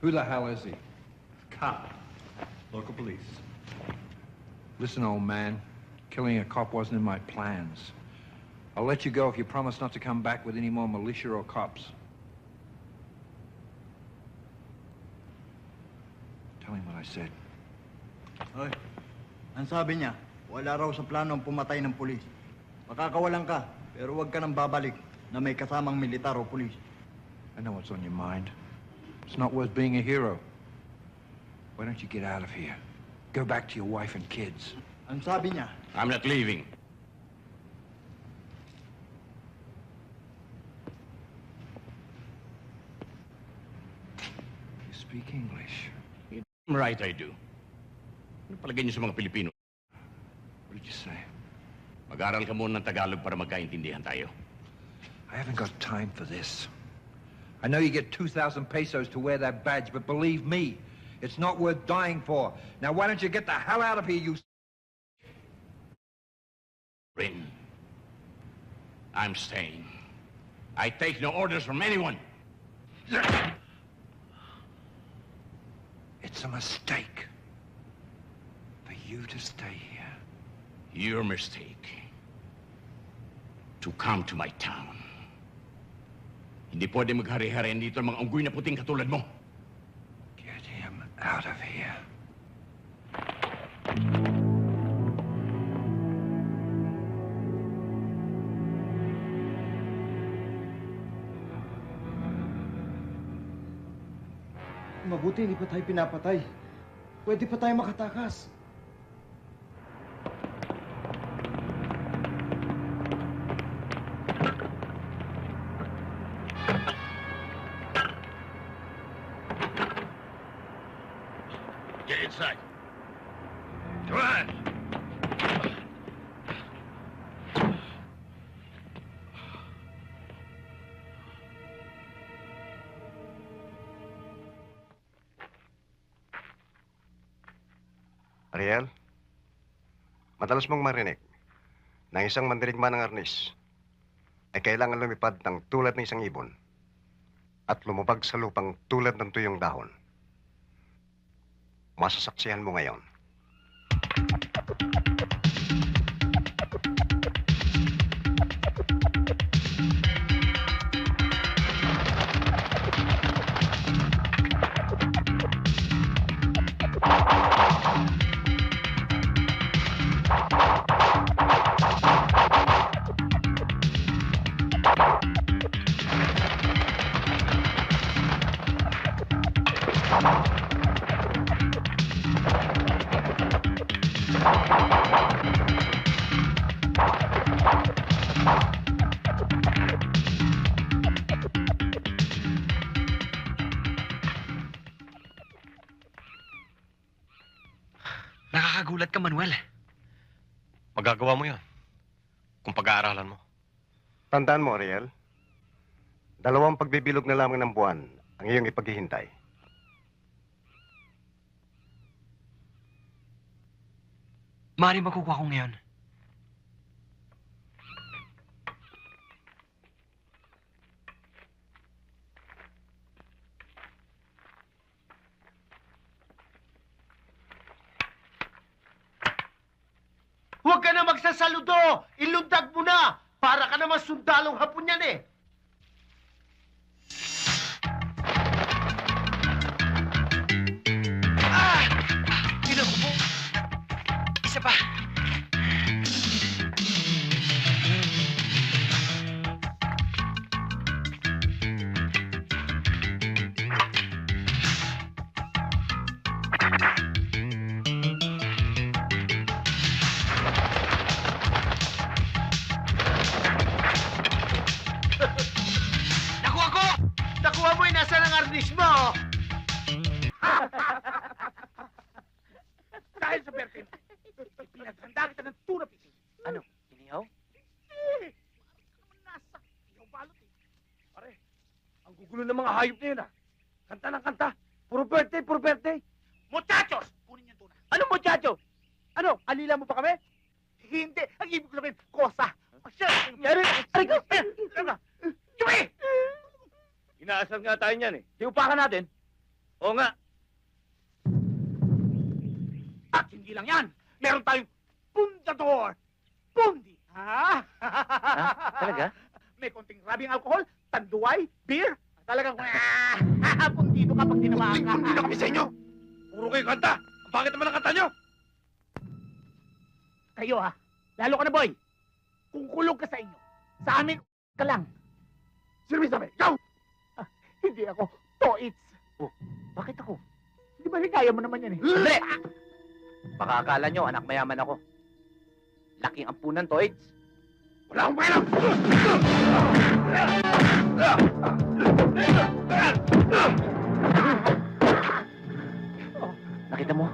Who the hell is he? Cop. Local police. Listen, old man. Killing a cop wasn't in my plans. I'll let you go if you promise not to come back with any more militia or cops. Tell him what I said. Hoy, ang sabi niya, wala raw sa plano ang pumatay ng pulis. Makakawalan ka, pero huwag ka nang babalik na may kasamang militar o pulis. I know what's on your mind. It's not worth being a hero. Why don't you get out of here? Go back to your wife and kids. Ang sabi niya, I'm not leaving. You speak English. You're Right, I do. Ano palagay niyo sa mga Pilipino? What did you say? Mag-aral ka muna ng Tagalog para magkaintindihan tayo. I haven't got time for this. I know you get 2,000 pesos to wear that badge, but believe me, it's not worth dying for. Now, why don't you get the hell out of here, you... Rin, I'm staying. I take no orders from anyone. It's a mistake for you to stay here. Your mistake. To come to my town. Hindi pwede maghari-harian dito ang mga unggoy na puting katulad mo. Get him out of here. Mabuti hindi pa tayo pinapatay. Pwede pa tayo makatakas. Ariel, madalas mong marinig na isang mandirigma ng arnis ay kailangan lumipad ng tulad ng isang ibon at lumubag sa lupang tulad ng tuyong dahon. Masasaksihan mo ngayon. Nakakagulat ka, Manuel. Magagawa mo yan. Kung pag-aaralan mo. Tandaan mo, Ariel, dalawang pagbibilog na lamang ng buwan ang iyong ipaghihintay. Maaari makukuha ko ngayon. Huwag ka na magsasaludo! Ilundag mo na! Para ka naman sundalong hapon yan eh! Ah! Ina ko po. Isa pa. Arnis mo! Dahil sa Bertin, pinaghanda kita ng tuna. Ano? Inihaw? Eh, naman nasa. Ikaw balot eh. Pare, ang gugulo ng mga hayop na yun ah. Kanta ng kanta. Puro birthday, puro birthday. Muchachos! Kunin yung tuna. Ano muchacho? Ano, alila mo pa kami? Hindi. Ang ibig ko sabihin, kosa. Asya! Yari! Aray ko! Ayan! Ayan Inaasar nga tayo niyan eh. Di upakan natin. Oo nga. At hindi lang yan. Meron tayong pundador. Pundi. Ha? Talaga? May konting rabing alcohol, tanduay, beer. Talagang, ah, pundido ka pag tinamaan ka. Pundido kami sa inyo! Puro kayo kanta! Bakit naman ang kanta nyo? Kayo ha, lalo ka na boy. Kung kulog ka sa inyo, sa amin ka lang. Sino may sabi? Ikaw! Hindi ako, toits. Oh, Bakit ako? Di ba higaya mo naman yan eh? Sandali! Baka akala nyo, anak mayaman ako. Laking ampunan to, It's. Wala akong pakialam! Nakita mo?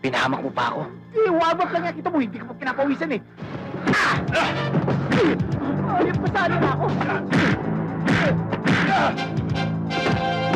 Pinahamak mo pa ako. Eh, wabak lang yan. Kita mo, hindi ka pa pinapawisan eh. Ah! Ayun, pasali na ako.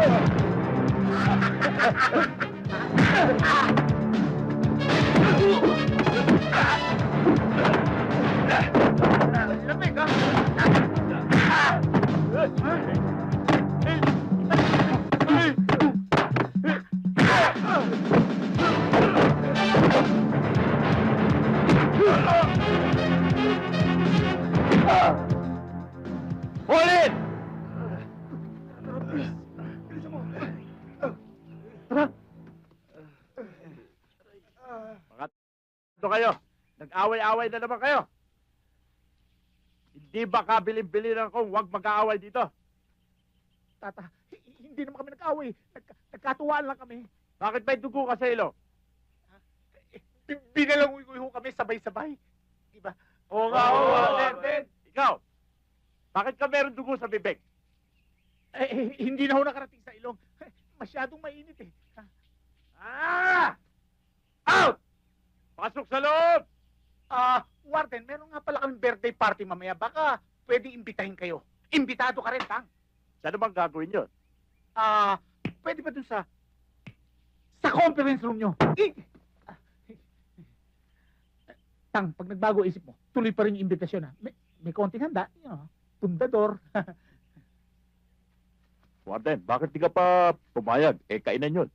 Lamig, Ito kayo. Nag-away-away na naman kayo. Hindi ba kabilin-bilin akong huwag mag-aaway dito? Tata, hindi naman kami nag-away. Nag- nagkatuwaan lang kami. Bakit may dugo ka sa ilo? Binalangoy ko kami sabay-sabay. Diba? Oo nga, oo nga. Then, ikaw, bakit ka meron dugo sa bibig? Eh, hindi na ho nakarating sa ilong. Masyadong mainit eh. Ah! Out! Pasok sa loob! Ah, Warden, meron nga pala kaming birthday party mamaya. Baka pwede imbitahin kayo. Imbitado ka rin, Tang. Saan bang gagawin yun? Ah, pwede ba dun sa... sa conference room nyo? Eh, ah, Tang, pag nagbago isip mo, tuloy pa rin yung imbitasyon, ha? May, may konting handa, you know, pundador. Warden, bakit di ka pa pumayag? Eh, kainan yun.